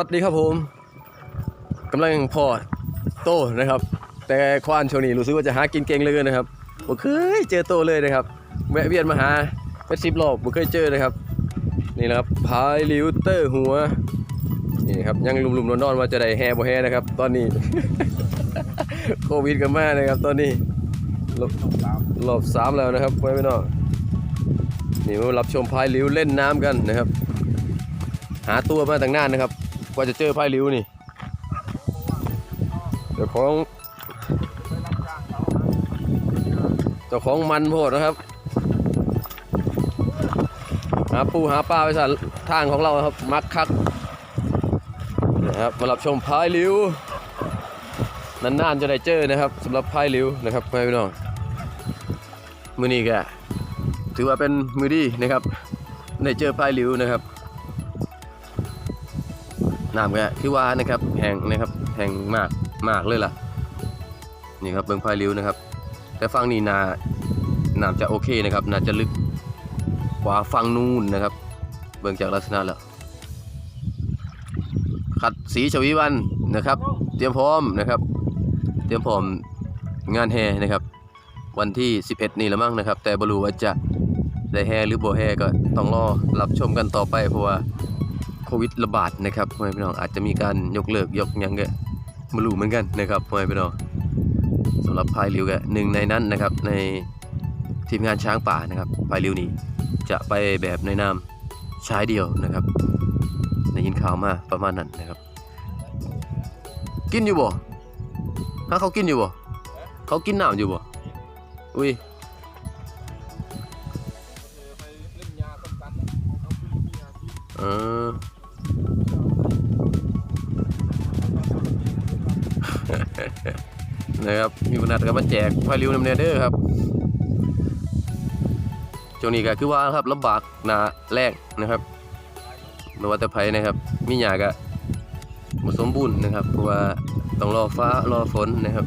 สวัสดีครับผมกำลังพอโตนะครับ แต่ควานช่วงนี้รู้สึกว่าจะหากินเก่งเลยนะครับบ่เคยเจอโตเลยนะครับแวะเวียนมาหาเป็นสิบรอบบ่เคยเจอนะครับ นี่นะครับพายลิวเตอร์หัวนี่นะครับยังลุมๆนอนๆว่าจะได้แฮบ่แฮนะครับ ตอนนี้ โควิดกันมากนะครับ ตอนนี้รอบสามแล้วนะครับไว้ไม่นอกนี่มารับชมพายลิวเล่นน้ำกันนะครับ หาตัวมาตั้งนานนะครับ ว่าจะเจอพายริ้วนี่ เจ้าของ เจ้าของมันโพดนะครับ หาปูหาปลาไปสันทางของเราครับ มักคักนะครับมารับชมพายริ้วนานๆจะได้เจอนะครับสำหรับพายริ้วนะครับพี่น้องมือนี้แกถือว่าเป็นมือดีนะครับได้เจอพายริ้วนะครับ น้ำก็คือว่านะครับแห้งนะครับแห้งมากมากเลยล่ะนี่ครับเบิ่งพายริ้วนะครับ แต่ฝั่งนี้นาน้ำจะโอเคนะครับน่าจะลึกกว่าฝั่งนู้นนะครับ เบิ่งจากลักษณะแล้วขัดสีชวีวันนะครับ เตรียมพร้อมนะครับ เตรียมพร้อมงานแห่นะครับ วันที่ 11 นี่ละมั้งนะครับ แต่บรูว่าจะได้แห่หรือบ่แห่ก็ต้องรอรับชมกันต่อไปเพราะว่า โควิดระบาดนะครับพ่อแม่พี่น้องอาจจะมีการยกเลิกยกยังก็ไม่รู้เหมือนกันนะครับพ่อแม่พี่น้องสำหรับพายริวก็หนึ่งในนั้นนะครับในทีมงานช้างป่านะครับพายริวนี้จะไปแบบในนามชายเดียวนะครับได้ยินข่าวมาประมาณนั้นนะครับ กินอยู่บ่ฮะเขากินอยู่บ่เขากินน้ำอยู่บ่อุ้ย นะครับมีบรรดากับมาแจกพายริวน้ำเนเดอร์ครับช่วงนี้ก็คือว่าครับลำบากหนาแรกนะครับไม่ว่าแต่ไผนะครับ มีหยากะบ่สมบูรณ์นะครับ เพราะว่าต้องรอฟ้ารอฝนนะครับ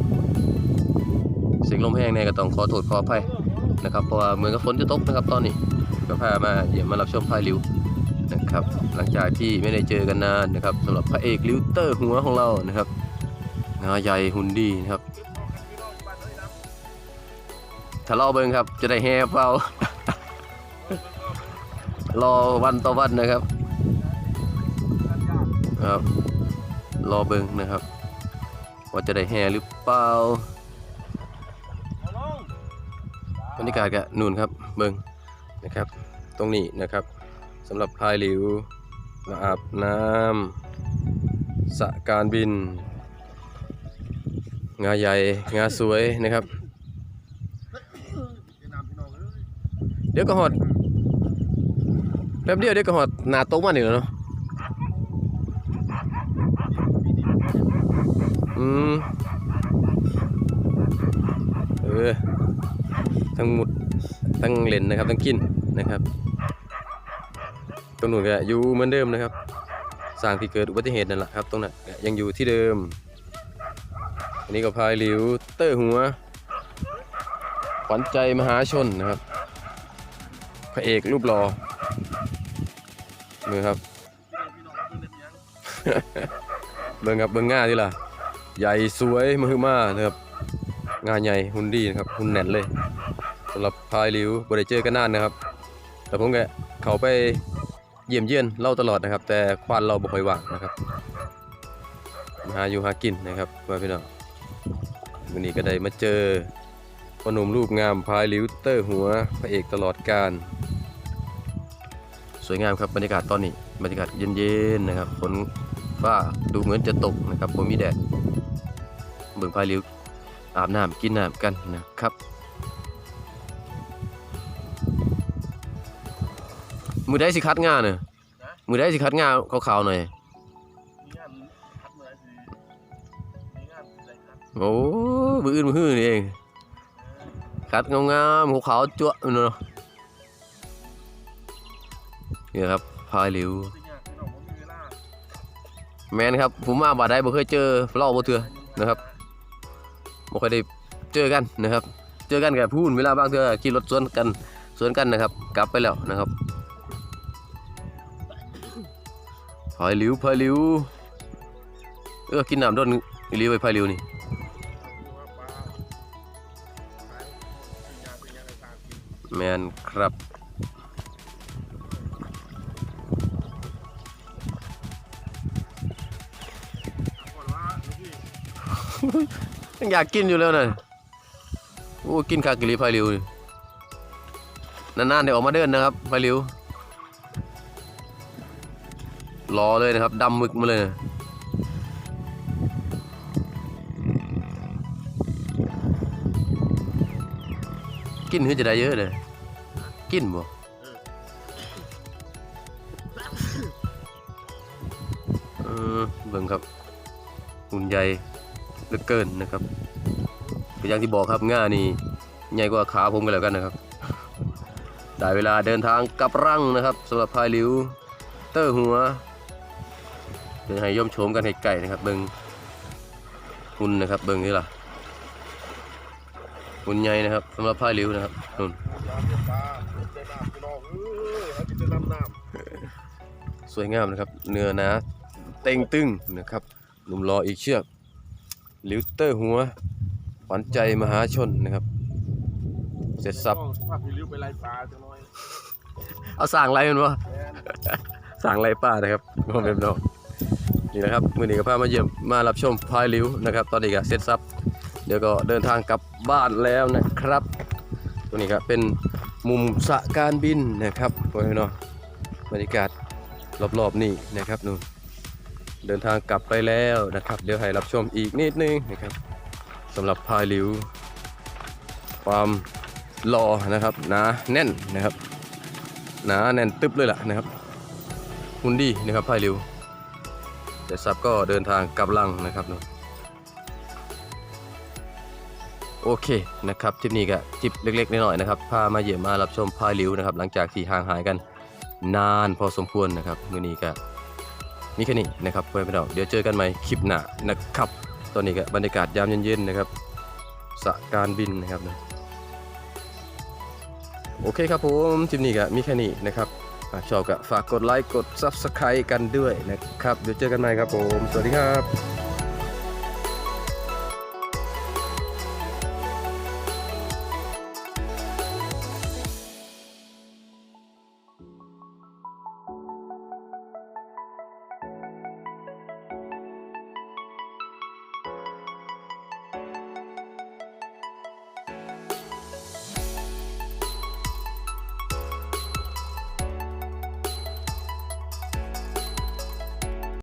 สิ่งลมแห้งเนี่ยก็ต้องขอโทษขออภัยนะครับ เพราะว่าเหมือนกับฝนจะตกนะครับตอนนี้ก็พามาเยี่ยมมารับชมพายริวนะครับ หลังจากที่ไม่ได้เจอกันนานนะครับสำหรับพระเอกลิวเตอร์หัวของเรานะครับ งาใหญ่หุ่นดีนะครับถ้าเราเบิ่งครับ จะได้แฮเปล่ารอวันต่อวันนะครับครับรอเบิ่งนะครับ ว่าจะได้แฮหรือเปล่าบรรยากาศกะนู่นครับเบิ่งนะครับ ตรงนี้นะครับสำหรับพายหลิวมาอาบน้ำสะการบิน งาใหญ่งาสวยนะครับ เดี๋ยวก็หอดแป๊บเดียวเดี๋ยวก็หอดหนาโต๊ะมันอีกแล้วเนาะอืมเออทั้งหมดทั้งเล่นนะครับทั้งกินนะครับตรงนู้นก็อยู่เหมือนเดิมนะครับสร้างที่เกิดอุบัติเหตุนั่นแหละครับตรงนั้นยังอยู่ที่เดิม นนี้ก็พายหลิวเตอร์หัวขวัญใจมหาชนนะครับ พระเอกรูปหล่อมือครับ เบิ่งครับเบิ่งง่าดีล่ะ ใหญ่สวยมือมานะครับ งานใหญ่หุ่นดีนะครับหุ่นแน่นเลยสำหรับพายหลิวบ่ได้เจอกันนานนะครับ แต่ผมก็เขาไปเยี่ยมเยียนเล่าตลอดนะครับ แต่ควานเราบ่ค่อยว่างนะครับมาหาอยู่หากินนะครับว่าพี่น้อง วันนี้ก็ได้มาเจอพนุ่มรูปงามพายลิวเตอร์หัวพระเอกตลอดการ สวยงามครับบรรยากาศตอนนี้บรรยากาศเย็นๆนะครับฝนฟ้าดูเหมือนจะตกนะครับผมมีแดดเบิ่งพายลิวอาบน้ำกินน้ำกันนะครับมือได้สิคัดงานเน่ะมือได้สิคัดงานขาวๆหน่อย โอ้มืออื่นมือหื้อนี่เองคัดงามๆขาวๆจั๊วเนาะนี่ครับพายหลิว แมนครับผมมาบาดได้บ่เคยเจอเล่าบ่เถื่อนะครับบ่เคยได้เจอกันนะครับ เจอกันกับพูนเวลาบางเทื่อขี่รถสวนกันสวนกันนะครับ กลับไปแล้วนะครับพายหลิวพายหลิวเออกินน้ำด้นอีหลิไปพายหลิวนี่ แมนครับอยังอยากกินอยู่แล้วนะโอ้กินคากิริพายหลิวนี่นานๆเดี๋ยวออกมาเดินนะครับพายหลิวรอเลยนะครับดำมึกมาเลยนะ กินเพื่อจะได้เยอะเลย กินบ่เออเบิ่งครับหุ่นใหญ่เหลือเกินนะครับก็อย่างที่บอกครับง่านี่ใหญ่กว่าขาผมกันแล้วกันนะครับได้เวลาเดินทางกลับรังนะครับสำหรับพายลิวเตอร์หัวเดี๋ยวให้ย่อมโฉมกันให้ไก่นะครับเบิงหุ่นนะครับเบิงนี่ล่ะ หุ่นใหญ่นะครับสำหรับพายหลิวนะครับนุ่นยาเป็นปลาเป็นน้ำพี่น้องเอ้ยเขาจะน้ำน้ำสวยงามนะครับ เนื้อหนะเต่งตึงนะครับหนุ่มรออีกเชือกหลิวเตอร์หัวขวัญใจมหาชนนะครับ เสร็จสับถ้าพี่ลิ้วไปไล่ปลาจังน้อยเอาสั่งอะไรมันวะแม่นสั่งไรป้านะครับพ่อแม่พี่น้องนี่นะครับมือนี้ก็พามาเยี่ยมมารับชมพายลิวนะครับ ตอนนี้ก็เสร็จสับเดี๋ยวก็เดินทางกลับบ้านแล้วนะครับ ตัวนี้ก็เป็นมุมสะการบินนะครับพ่อแม่พี่น้องบรรยากาศรอบๆนี่นะครับนู่นเดินทางกลับไปแล้วนะครับ เดี๋ยวให้รับชมอีกนิดนึงนะครับสำหรับพายลิว ความรอนะครับหนาแน่นนะครับหนาแน่นตึบเลยล่ะนะครับหุ่นดีนะครับพายเร็วแต่ซับก็เดินทางกลับลังนะครับเน โอเคนะครับทริปนี้ก็จิบเล็กๆน้อยๆนะครับพามาเยี่ยมมารับชมพายริ้วนะครับหลังจากที่ห่างหายกันนานพอสมควรนะครับมื้อนี้ก็นี่แค่นี้นะครับเพื่อนพี่น้องเดี๋ยวเจอกันใหม่คลิปหน้านะครับ ตอนนี้ก็บรรยากาศยามเย็นๆนะครับสะการบินนะครับนะโอเคครับผมทริปนี้ก็มีแค่นี้นะครับหากชอบก็ฝากกดไลค์กด Subscribe กันด้วยนะครับ เดี๋ยวเจอกันใหม่ครับผม สวัสดีครับ